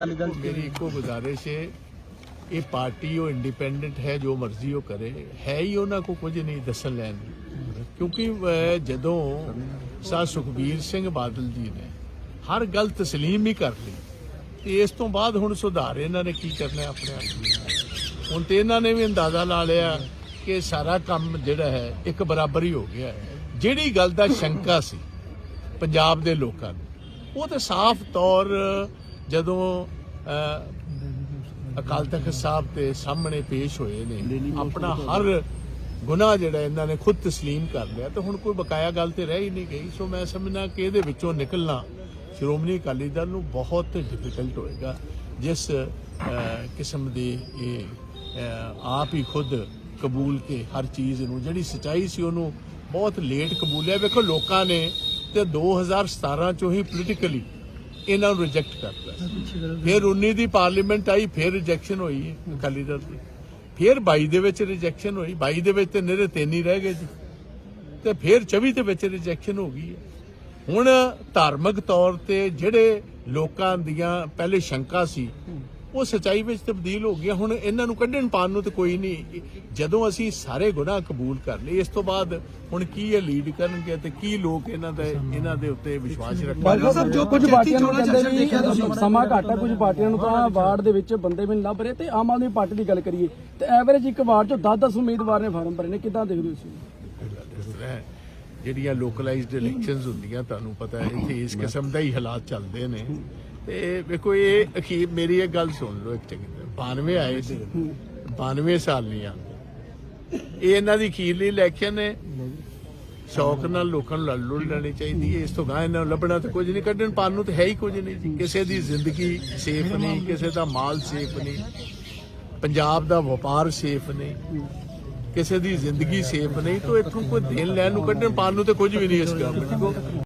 ਅਕਾਲੀ ਦਲ ਮੇਰੀ ਇੱਕੋ ਗੁਜ਼ਾਰਿਸ਼ ਇਹ ਪਾਰਟੀ ਉਹ ਇੰਡੀਪੈਂਡੈਂਟ ਹੈ, ਜੋ ਮਰਜ਼ੀ ਉਹ ਕਰੇ, ਹੈ ਹੀ ਉਹਨਾਂ ਕੋ ਕੁਝ ਨਹੀਂ ਦੱਸਣ ਲੈਣ ਕਿਉਂਕਿ ਜਦੋਂ ਸਾ ਸੁਖਬੀਰ ਸਿੰਘ ਬਾਦਲ ਜੀ ਨੇ ਹਰ ਗੱਲ ਤਸਲੀਮ ਹੀ ਕਰ ਲਈ, ਤੇ ਇਸ ਤੋਂ ਬਾਅਦ ਹੁਣ ਸੁਧਾਰ ਇਹਨਾਂ ਨੇ ਕੀ ਕਰਨਾ ਆਪਣੇ ਆਪ ਨੂੰ? ਹੁਣ ਤੇ ਇਹਨਾਂ ਨੇ ਵੀ ਅੰਦਾਜ਼ਾ ਲਾ ਲਿਆ ਕਿ ਸਾਰਾ ਕੰਮ ਜਿਹੜਾ ਹੈ, ਇੱਕ ਬਰਾਬਰ ਹੀ ਹੋ ਗਿਆ ਹੈ। ਜਿਹੜੀ ਗੱਲ ਦਾ ਸ਼ੰਕਾ ਸੀ ਪੰਜਾਬ ਦੇ ਲੋਕਾਂ ਨੂੰ, ਉਹ ਤਾਂ ਸਾਫ਼ ਤੌਰ ਜਦੋਂ ਅਕਾਲ ਤਖਤ ਸਾਹਿਬ ਤੇ ਸਾਹਮਣੇ ਪੇਸ਼ ਹੋਏ ਨੇ ਆਪਣਾ ਹਰ ਗੁਨਾਹ ਜਿਹੜਾ ਇਹਨਾਂ ਨੇ ਖੁਦ ਤਸਲੀਮ ਕਰ ਲਿਆ ਤੇ ਹੁਣ ਕੋਈ ਬਕਾਇਆ ਗੱਲ ਤੇ ਰਹਿ ਹੀ ਨਹੀਂ ਗਈ। ਸੋ ਮੈਂ ਸਮਝਣਾ ਕਿ ਇਹਦੇ ਵਿੱਚੋਂ ਨਿਕਲਣਾ ਸ਼੍ਰੋਮਣੀ ਅਕਾਲੀ ਦਲ ਨੂੰ ਬਹੁਤ ਡਿਫਿਕਲਟ ਹੋਏਗਾ ਜਿਸ ਕਿਸਮ ਦੀ ਇਹ ਆਪ ਹੀ ਖੁਦ ਕਬੂਲ ਕੇ ਹਰ ਚੀਜ਼ ਨੂੰ ਜਿਹੜੀ ਸਚਾਈ ਸੀ ਉਹਨੂੰ ਬਹੁਤ ਲੇਟ ਕਬੂਲਿਆ। ਵੇਖੋ ਲੋਕਾਂ ਨੇ ਤੇ 2017 ਚੋਂ ਹੀ ਪੋਲੀਟੀਕਲੀ ਇਹਨਾਂ ਨੂੰ ਰਿਜੈਕਟ ਕਰਤਾ। ਫਿਰ 19 ਦੀ ਪਾਰਲੀਮੈਂਟ ਆਈ, ਫਿਰ ਰਿਜੈਕਸ਼ਨ ਹੋਈ ਅਕਾਲੀ ਦਲ ਦੀ। ਫਿਰ 22 ਦੇ ਵਿੱਚ ਰਿਜੈਕਸ਼ਨ ਹੋਈ। 22 ਦੇ ਵਿੱਚ ਤੇ ਨਿਹਰੇ ਤਿੰਨ ਹੀ ਰਹਿ ਗਏ ਜੀ। ਤੇ ਫਿਰ 24 ਦੇ ਵਿੱਚ ਰਿਜੈਕਸ਼ਨ ਹੋ ਗਈ ਹੈ। ਹੁਣ ਧਾਰਮਿਕ ਤੌਰ ਤੇ ਜਿਹੜੇ ਲੋਕਾਂ ਦੀਆਂ ਪਹਿਲੇ ਸ਼ੰਕਾ ਸੀ ਉਹ ਸਚਾਈ ਵਿੱਚ ਤਬਦੀਲ ਹੋ ਗਿਆ। ਹੁਣ ਇਹਨਾਂ ਨੂੰ ਕੱਢਣ ਪਾਣ ਨੂੰ ਤੇ ਕੋਈ ਨਹੀਂ। ਜਦੋਂ ਅਸੀਂ ਸਾਰੇ ਗੁਨਾਹ ਕਬੂਲ ਕਰ ਲਏ ਇਸ ਤੋਂ ਬਾਅਦ ਹੁਣ ਕੀ ਇਹ ਲੀਡ ਕਰਨਗੇ ਤੇ ਕੀ ਲੋਕ ਇਹਨਾਂ ਦੇ ਇਹਨਾਂ ਦੇ ਉੱਤੇ ਵਿਸ਼ਵਾਸ ਰੱਖਣਗੇ? ਬਾਜਵਾ ਸਾਹਿਬ ਜੋ ਕੁਝ ਪਾਰਟੀਆਂ ਨੂੰ ਚੋਣਾਂ ਕਹਿੰਦੇ ਦੇਖਿਆ ਤੁਸੀਂ ਵੀ ਸਮਾਂ ਘੱਟ ਹੈ ਕੁਝ ਪਾਰਟੀਆਂ ਨੂੰ ਤਾਂ ਵਾਰਡ ਦੇ ਵਿੱਚ ਬੰਦੇ ਵੀ ਨਹੀਂ ਲੱਭ ਰਹੇ ਤੇ ਆਮ ਆਦਮੀ ਪਾਰਟੀ ਦੀ ਗੱਲ ਕਰੀਏ ਤੇ ਐਵਰੇਜ ਇੱਕ ਵਾਰਡ ਚੋਂ 10-10 ਉਮੀਦਵਾਰ ਨੇ ਫਾਰਮ ਭਰੇ ਨੇ। ਕਿੱਦਾਂ ਦੇਖਦੇ ਹੋ ਤੁਸੀਂ ਜਿਹੜੀਆਂ ਲੋਕਲਾਈਜ਼ਡ ਇਲੈਕਸ਼ਨਸ ਹੁੰਦੀਆਂ ਤੁਹਾਨੂੰ ਪਤਾ ਹੈ ਇੱਥੇ ਇਸ ਕਿਸਮ ਦਾ ਹੀ ਹਾਲਾਤ ਚੱਲਦੇ ਨੇ। ਤੇ ਵੇਖੋ, ਇਹ ਅਖੀਰ ਮੇਰੀ ਇੱਕ ਗੱਲ ਸੁਣ ਲਓ ਇੱਕ ਚੰਗੀ 92 ਆਏ ਸੀ। 92 ਸਾਲ ਨਹੀਂ ਆ। ਇਹ ਇਹਨਾਂ ਦੀ ਅਖੀਰਲੀ ਇਲੈਕਸ਼ਨ ਹੈ। ਸ਼ੌਕ ਨਾਲ ਲੋਕਾਂ ਨੂੰ ਲੜ ਲੁੜ ਲੈਣੀ ਚਾਹੀਦੀ ਹੈ। ਇਸ ਤੋਂ ਗਾਂ ਇਹਨਾਂ ਨੂੰ ਲੱਭਣਾ ਤਾਂ ਕੁਝ ਨਹੀਂ, ਕੱਢਣ ਪਾਣ ਨੂੰ ਤਾਂ ਹੈ ਹੀ ਕੁਝ ਨਹੀਂ ਕਿਸੇ ਦੀ ਜ਼ਿੰਦਗੀ ਸੇਫ ਨਹੀਂ, ਕਿਸੇ ਦਾ ਮਾਲ ਸੇਫ ਨਹੀਂ। ਪੰਜਾਬ ਦਾ ਵਪਾਰ ਸੇਫ ਨਹੀਂ। ਕਿਸੇ ਦੀ ਜ਼ਿੰਦਗੀ ਸੇਫ ਨਹੀਂ। ਤਾਂ ਇੱਥੋਂ ਕੋਈ ਦੇਣ ਲੈਣ ਨੂੰ ਕੱਢਣ ਪਾਣ ਨੂੰ ਤੇ ਕੁਝ ਵੀ ਨਹੀਂ ਇਸ ਗਵਰਨਮੈਂਟ ਕੋਲ